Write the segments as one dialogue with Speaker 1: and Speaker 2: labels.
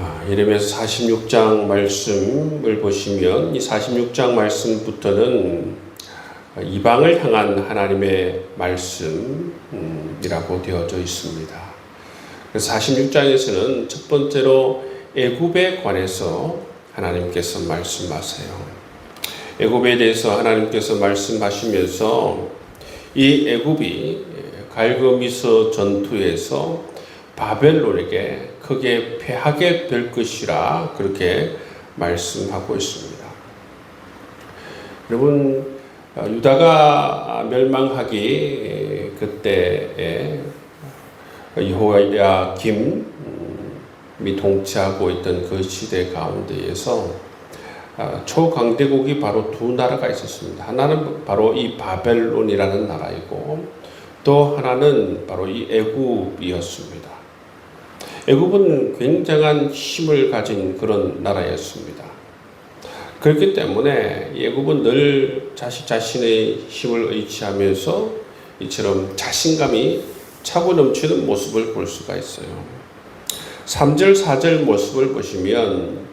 Speaker 1: 아, 예레미야서 46장 말씀을 보시면 이 46장 말씀부터는 이방을 향한 하나님의 말씀이라고 되어져 있습니다. 그래서 46장에서는 첫 번째로 애굽에 관해서 하나님께서 말씀하세요. 애굽에 대해서 하나님께서 말씀하시면서 이 애굽이 갈그미서 전투에서 바벨론에게 크게 패하게 될 것이라 그렇게 말씀하고 있습니다. 여러분 유다가 멸망하기 그때에 여호야 김이 통치하고 있던 그 시대 가운데에서 초강대국이 바로 두 나라가 있었습니다. 하나는 바로 이 바벨론이라는 나라이고 또 하나는 바로 이 애굽이었습니다. 애굽은 굉장한 힘을 가진 그런 나라였습니다. 그렇기 때문에 애굽은 늘 자신 자신의 힘을 의지하면서 이처럼 자신감이 차고 넘치는 모습을 볼 수가 있어요. 3절, 4절 모습을 보시면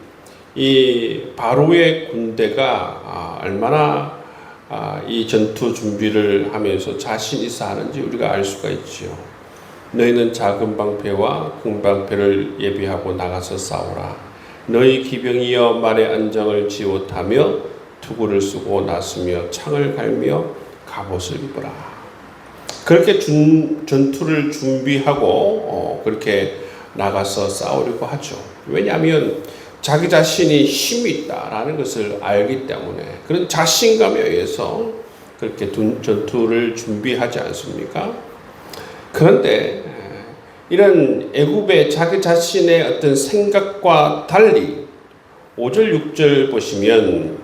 Speaker 1: 이 바로의 군대가 얼마나 이 전투 준비를 하면서 자신 있어 하는지 우리가 알 수가 있지요. 너희는 작은 방패와 큰 방패를 예비하고 나가서 싸우라. 너희 기병이여 말의 안정을 지옷하며 투구를 쓰고 나서며 창을 갈며 갑옷을 입어라. 그렇게 준, 전투를 준비하고 어, 그렇게 나가서 싸우려고 하죠. 왜냐하면 자기 자신이 힘이 있다라는 것을 알기 때문에 그런 자신감에 의해서 그렇게 전투를 준비하지 않습니까? 그런데 이런 애굽의 자기 자신의 어떤 생각과 달리 5절 6절 보시면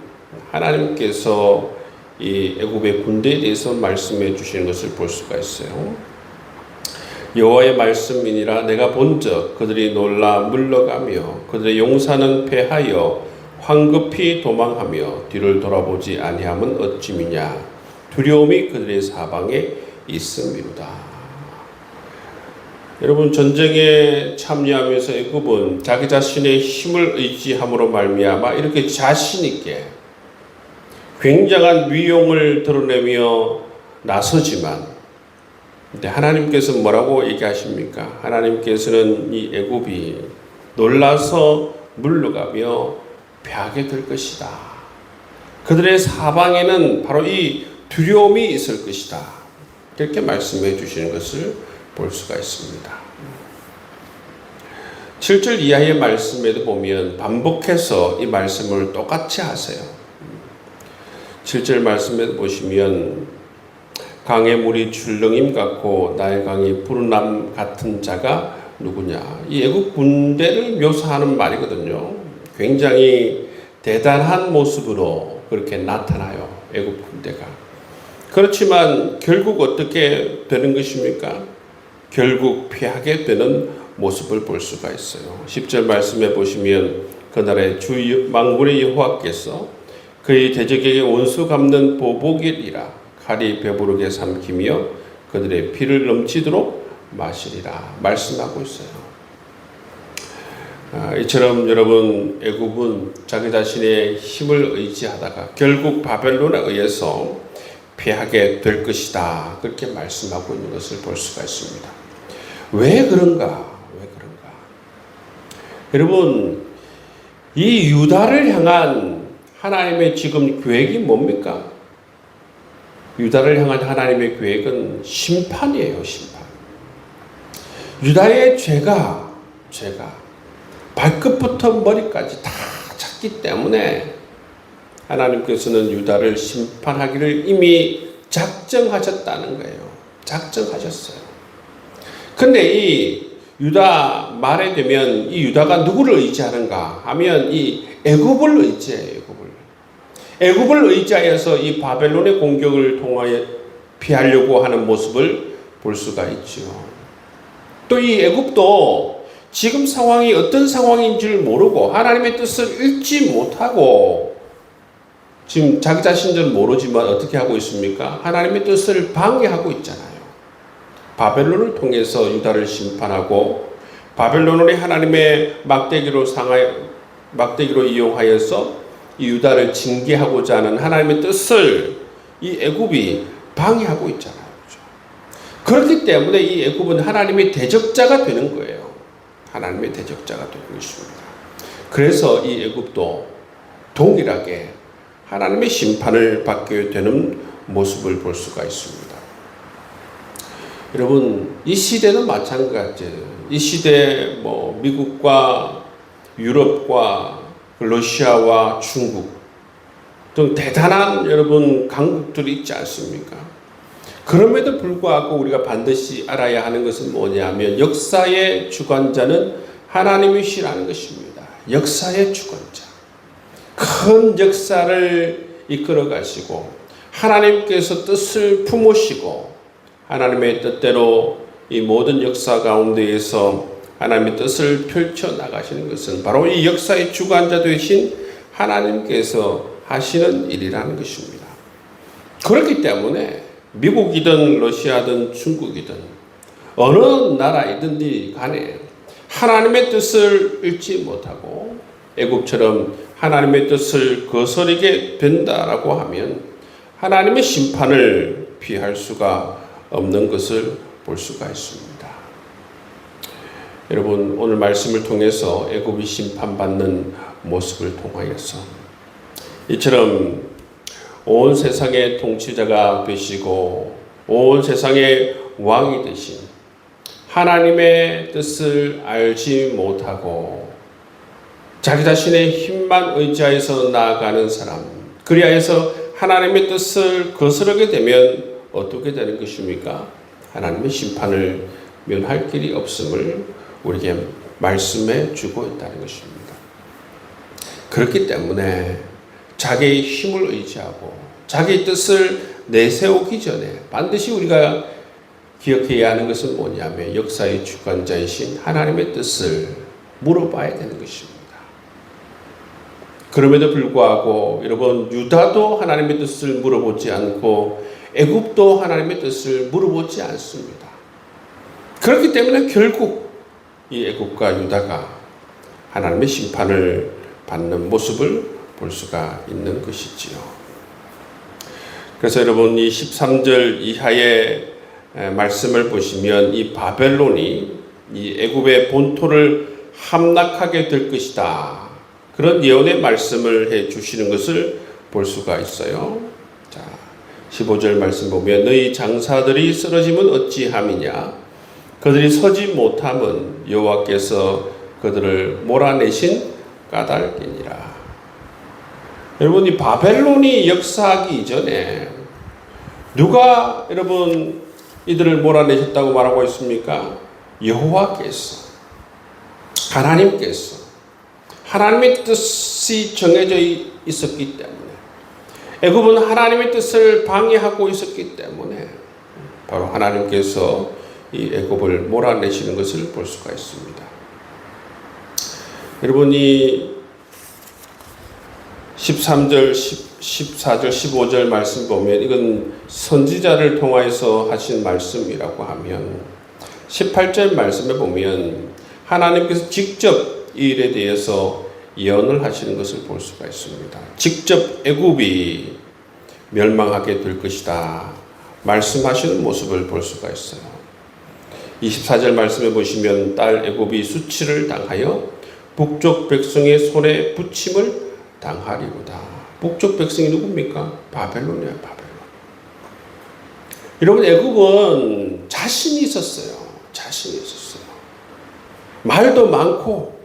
Speaker 1: 하나님께서 이 애굽의 군대에 대해서 말씀해 주시는 것을 볼 수가 있어요. 여호와의 말씀이니라 내가 본적 그들이 놀라 물러가며 그들의 용사는 패하여 황급히 도망하며 뒤를 돌아보지 아니함은 어찌미냐 두려움이 그들의 사방에 있음이로다. 여러분 전쟁에 참여하면서 애굽은 자기 자신의 힘을 의지함으로 말미암아 이렇게 자신 있게 굉장한 위용을 드러내며 나서지만 근데 하나님께서 뭐라고 얘기하십니까? 하나님께서는 이 애굽이 놀라서 물러가며 패하게 될 것이다. 그들의 사방에는 바로 이 두려움이 있을 것이다. 이렇게 말씀해 주시는 것을 볼 수가 있습니다. 7절 이하의 말씀에도 보면 반복해서 이 말씀을 똑같이 하세요. 7절 말씀에도 보시면 강의 물이 출렁임 같고 나의 강이 푸른 남 같은 자가 누구냐. 이 애국 군대를 묘사하는 말이거든요. 굉장히 대단한 모습으로 그렇게 나타나요. 애국 군대가. 그렇지만 결국 어떻게 되는 것입니까? 결국 피하게 되는 모습을 볼 수가 있어요. 10절 말씀에 보시면 그날의 주 망군의 여호와께서 그의 대적에게 원수 갚는 보복이라 칼이 배부르게 삼키며 그들의 피를 넘치도록 마시리라 말씀하고 있어요. 아, 이처럼 여러분 애굽은 자기 자신의 힘을 의지하다가 결국 바벨론에 의해서 피하게 될 것이다 그렇게 말씀하고 있는 것을 볼 수가 있습니다. 왜 그런가? 왜 그런가? 여러분 이 유다를 향한 하나님의 지금 계획이 뭡니까? 유다를 향한 하나님의 계획은 심판이에요, 심판. 유다의 죄가, 죄가 발끝부터 머리까지 다 찼기 때문에 하나님께서는 유다를 심판하기를 이미 작정하셨다는 거예요. 작정하셨어요. 근데 이 유다 말에 되면 이 유다가 누구를 의지하는가 하면 이 애굽을 의지해요. 애굽을. 애굽을 의지하여서 이 바벨론의 공격을 통하여 피하려고 하는 모습을 볼 수가 있죠. 또 이 애굽도 지금 상황이 어떤 상황인지를 모르고 하나님의 뜻을 읽지 못하고 지금 자기 자신들 모르지만 어떻게 하고 있습니까? 하나님의 뜻을 방해하고 있잖아요. 바벨론을 통해서 유다를 심판하고 바벨론이 하나님의 막대기로 상하여 막대기로 이용하여서 이 유다를 징계하고자 하는 하나님의 뜻을 이 애굽이 방해하고 있잖아요. 그렇죠? 그렇기 때문에 이 애굽은 하나님의 대적자가 되는 거예요. 하나님의 대적자가 되는 것입니다. 그래서 이 애굽도 동일하게 하나님의 심판을 받게 되는 모습을 볼 수가 있습니다. 여러분, 이 시대는 마찬가지예요. 이 시대 뭐 미국과 유럽과 러시아와 중국 등 대단한 여러분 강국들이 있지 않습니까? 그럼에도 불구하고 우리가 반드시 알아야 하는 것은 뭐냐면 역사의 주관자는 하나님이시라는 것입니다. 역사의 주관자. 큰 역사를 이끌어 가시고 하나님께서 뜻을 품으시고 하나님의 뜻대로 이 모든 역사 가운데에서 하나님의 뜻을 펼쳐 나가시는 것은 바로 이 역사의 주관자 되신 하나님께서 하시는 일이라는 것입니다. 그렇기 때문에 미국이든 러시아든 중국이든 어느 나라이든지 간에 하나님의 뜻을 잃지 못하고 애굽처럼 하나님의 뜻을 거스르게 된다라고 하면 하나님의 심판을 피할 수가 없는 것을 볼 수가 있습니다. 여러분 오늘 말씀을 통해서 애굽이 심판받는 모습을 통하여서 이처럼 온 세상의 통치자가 되시고 온 세상의 왕이 되신 하나님의 뜻을 알지 못하고 자기 자신의 힘만 의지하여서 나아가는 사람 그리하여서 하나님의 뜻을 거스르게 되면 어떻게 되는 것입니까? 하나님의 심판을 면할 길이 없음을 우리에게 말씀해 주고 있다는 것입니다. 그렇기 때문에 자기의 힘을 의지하고 자기 뜻을 내세우기 전에 반드시 우리가 기억해야 하는 것은 뭐냐면 역사의 주관자이신 하나님의 뜻을 물어봐야 되는 것입니다. 그럼에도 불구하고 여러분 유다도 하나님의 뜻을 물어보지 않고 애굽도 하나님의 뜻을 물어보지 않습니다. 그렇기 때문에 결국 이 애굽과 유다가 하나님의 심판을 받는 모습을 볼 수가 있는 것이지요. 그래서 여러분 이 13절 이하의 말씀을 보시면 이 바벨론이 이 애굽의 본토를 함락하게 될 것이다. 그런 예언의 말씀을 해 주시는 것을 볼 수가 있어요. 자, 15절 말씀 보면 너희 장사들이 쓰러지면 어찌함이냐 그들이 서지 못함은 여호와께서 그들을 몰아내신 까닭이니라. 여러분 이 바벨론이 역사하기 이전에 누가 여러분 이들을 몰아내셨다고 말하고 있습니까? 여호와께서 하나님께서 하나님의 뜻이 정해져 있었기 때문에 애굽은 하나님의 뜻을 방해하고 있었기 때문에 바로 하나님께서 이 애굽을 몰아내시는 것을 볼 수가 있습니다. 여러분 이 13절, 14절, 15절 말씀 보면 이건 선지자를 통하여서 하신 말씀이라고 하면 18절 말씀에 보면 하나님께서 직접 이 일에 대해서 예언을 하시는 것을 볼 수가 있습니다. 직접 애굽이 멸망하게 될 것이다. 말씀하시는 모습을 볼 수가 있어요. 24절 말씀에 보시면 딸 애굽이 수치를 당하여 북쪽 백성의 손에 붙임을 당하리로다. 북쪽 백성이 누굽니까? 바벨론이야, 바벨론. 여러분 애굽은 자신이 있었어요. 자신이 있었어요. 말도 많고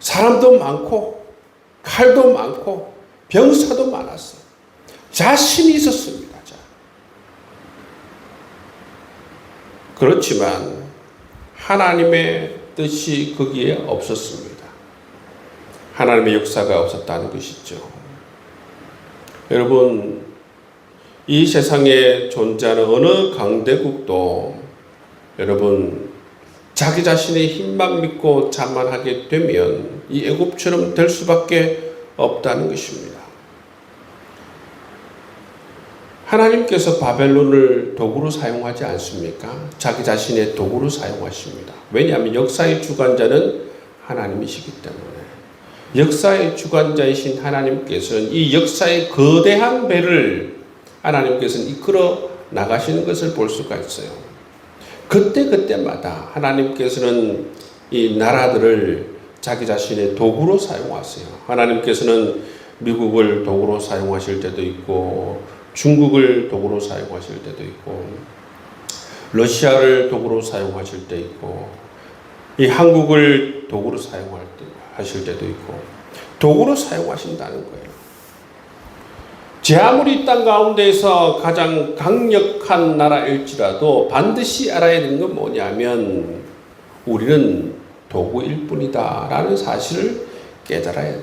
Speaker 1: 사람도 많고 칼도 많고 병사도 많았어요. 자신이 있었습니다. 자. 그렇지만 하나님의 뜻이 거기에 없었습니다. 하나님의 역사가 없었다는 것이죠. 여러분, 이 세상에 존재하는 어느 강대국도 여러분 자기 자신의 힘만 믿고 자만하게 되면 이 애굽처럼 될 수밖에 없다는 것입니다. 하나님께서 바벨론을 도구로 사용하지 않습니까? 자기 자신의 도구로 사용하십니다. 왜냐하면 역사의 주관자는 하나님이시기 때문에. 역사의 주관자이신 하나님께서는 이 역사의 거대한 배를 하나님께서는 이끌어 나가시는 것을 볼 수가 있어요. 그때그때마다 하나님께서는 이 나라들을 자기 자신의 도구로 사용하세요. 하나님께서는 미국을 도구로 사용하실 때도 있고, 중국을 도구로 사용하실 때도 있고, 러시아를 도구로 사용하실 때 있고, 이 한국을 도구로 사용할 때, 하실 때도 있고, 도구로 사용하신다는 거예요. 제 아무리 땅 가운데에서 가장 강력한 나라일지라도 반드시 알아야 되는 건 뭐냐면 우리는 도구일 뿐이다 라는 사실을 깨달아야 돼요.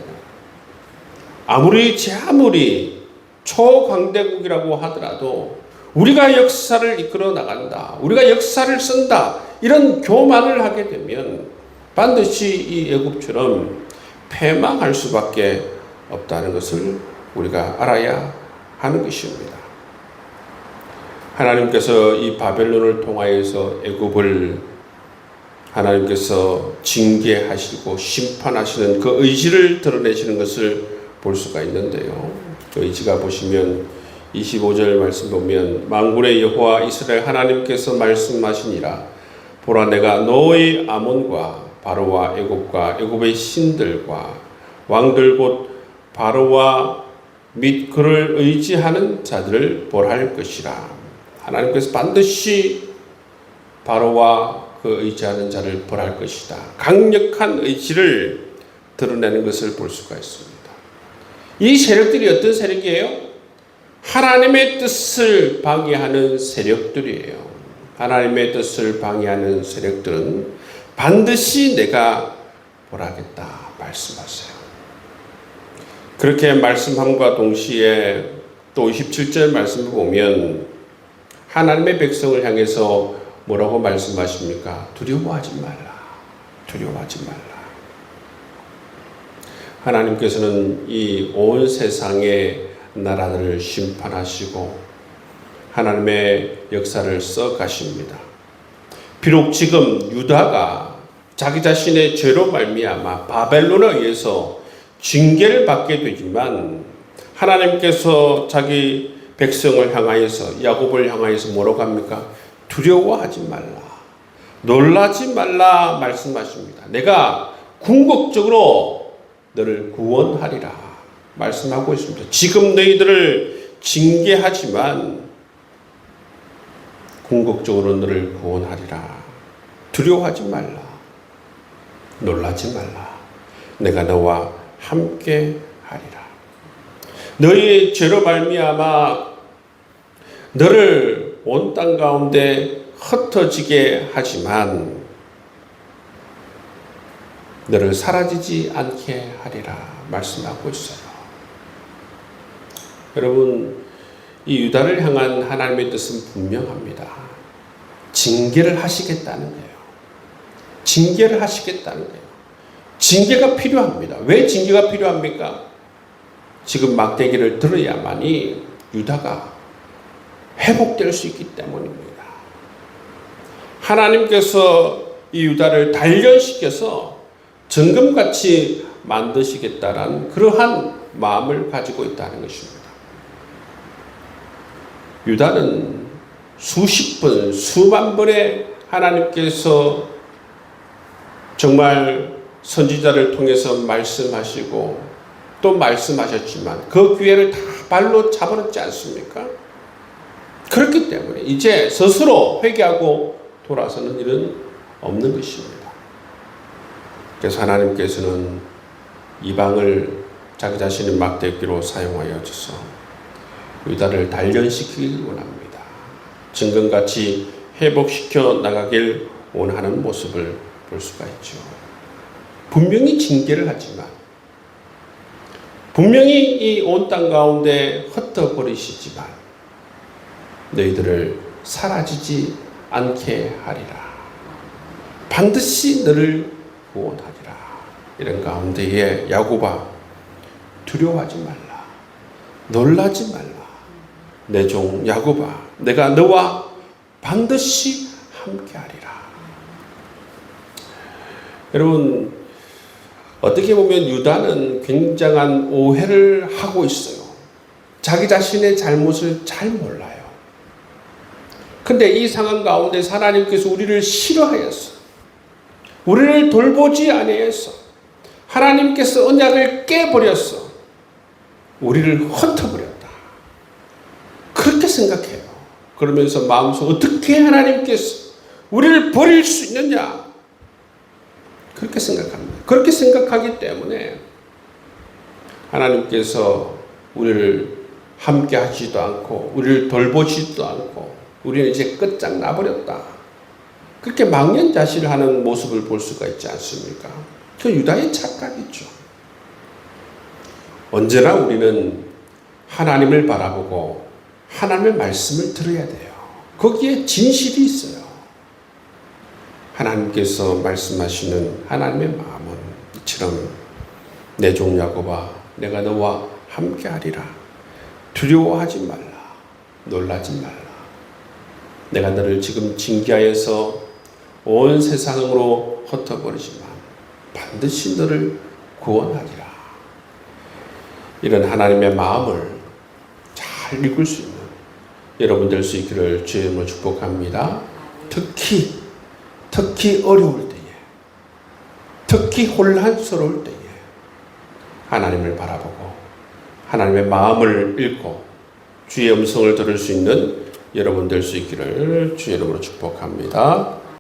Speaker 1: 아무리 제 아무리 초강대국이라고 하더라도 우리가 역사를 이끌어 나간다. 우리가 역사를 쓴다. 이런 교만을 하게 되면 반드시 이 애굽처럼 패망할 수밖에 없다는 것을 우리가 알아야 하는 것입니다. 하나님께서 이 바벨론을 통하여서 애굽을 하나님께서 징계하시고 심판하시는 그 의지를 드러내시는 것을 볼 수가 있는데요. 그 의지가 보시면 25절 말씀 보면 만군의 여호와 이스라엘 하나님께서 말씀하시니라 보라 내가 너의 아몬과 바로와 애굽과 애굽의 신들과 왕들 곧 바로와 및 그를 의지하는 자들을 벌할 것이라 하나님께서 반드시 바로와 그 의지하는 자를 벌할 것이다. 강력한 의지를 드러내는 것을 볼 수가 있습니다. 이 세력들이 어떤 세력이에요? 하나님의 뜻을 방해하는 세력들이에요. 하나님의 뜻을 방해하는 세력들은 반드시 내가 벌하겠다 말씀하세요. 그렇게 말씀함과 동시에 또 27절 말씀을 보면 하나님의 백성을 향해서 뭐라고 말씀하십니까? 두려워하지 말라. 두려워하지 말라. 하나님께서는 이 온 세상의 나라들을 심판하시고 하나님의 역사를 써 가십니다. 비록 지금 유다가 자기 자신의 죄로 말미암아 바벨론에 의해서 징계를 받게 되지만 하나님께서 자기 백성을 향하여서 야곱을 향하여서 뭐라고 합니까? 두려워하지 말라. 놀라지 말라 말씀하십니다. 내가 궁극적으로 너를 구원하리라 말씀하고 있습니다. 지금 너희들을 징계하지만 궁극적으로 너를 구원하리라. 두려워하지 말라. 놀라지 말라. 내가 너와 함께 하리라. 너희 죄로 말미암아 너를 온 땅 가운데 흩어지게 하지만 너를 사라지지 않게 하리라 말씀하고 있어요. 여러분 이 유다를 향한 하나님의 뜻은 분명합니다. 징계를 하시겠다는 거예요. 징계를 하시겠다는 거예요. 징계가 필요합니다. 왜 징계가 필요합니까? 지금 막대기를 들어야만이 유다가 회복될 수 있기 때문입니다. 하나님께서 이 유다를 단련시켜서 정금같이 만드시겠다라는 그러한 마음을 가지고 있다는 것입니다. 유다는 수십 번, 수만 번의 하나님께서 정말 선지자를 통해서 말씀하시고 또 말씀하셨지만 그 기회를 다 발로 잡아놓지 않습니까? 그렇기 때문에 이제 스스로 회개하고 돌아서는 일은 없는 것입니다. 그래서 하나님께서는 이방을 자기 자신의 막대기로 사용하여 주서 유다를 단련시키길 원합니다. 증거같이 회복시켜 나가길 원하는 모습을 볼 수가 있죠. 분명히 징계를 하지만 분명히 이 온 땅 가운데 흩어버리시지만 너희들을 사라지지 않게 하리라. 반드시 너를 구원하리라. 이런 가운데에 야고바 두려워하지 말라. 놀라지 말라. 내 종 야곱아 내가 너와 반드시 함께하리라. 여러분 어떻게 보면 유다는 굉장한 오해를 하고 있어요. 자기 자신의 잘못을 잘 몰라요. 근데 이 상황 가운데 하나님께서 우리를 싫어하였어. 우리를 돌보지 아니했어. 하나님께서 언약을 깨버렸어. 우리를 흩어버렸다. 그렇게 생각해요. 그러면서 마음속 어떻게 하나님께서 우리를 버릴 수 있느냐? 그렇게 생각합니다. 그렇게 생각하기 때문에 하나님께서 우리를 함께 하지도 않고 우리를 돌보지도 않고 우리는 이제 끝장 나 버렸다. 그렇게 망연자실을 하는 모습을 볼 수가 있지 않습니까? 그 유다의 착각이죠. 언제나 우리는 하나님을 바라보고 하나님의 말씀을 들어야 돼요. 거기에 진실이 있어요. 하나님께서 말씀하시는 하나님의 마음은 이처럼 내 종 야곱아 내가 너와 함께하리라. 두려워하지 말라. 놀라지 말라. 내가 너를 지금 징계하여서 온 세상으로 흩어버리지만 반드시 너를 구원하리라. 이런 하나님의 마음을 잘 읽을 수 있는 여러분 될 수 있기를 이름으로 축복합니다. 특히 특히 어려울 특히 혼란스러울 때에 하나님을 바라보고 하나님의 마음을 읽고 주의 음성을 들을 수 있는 여러분 될 수 있기를 주의 이름으로 축복합니다.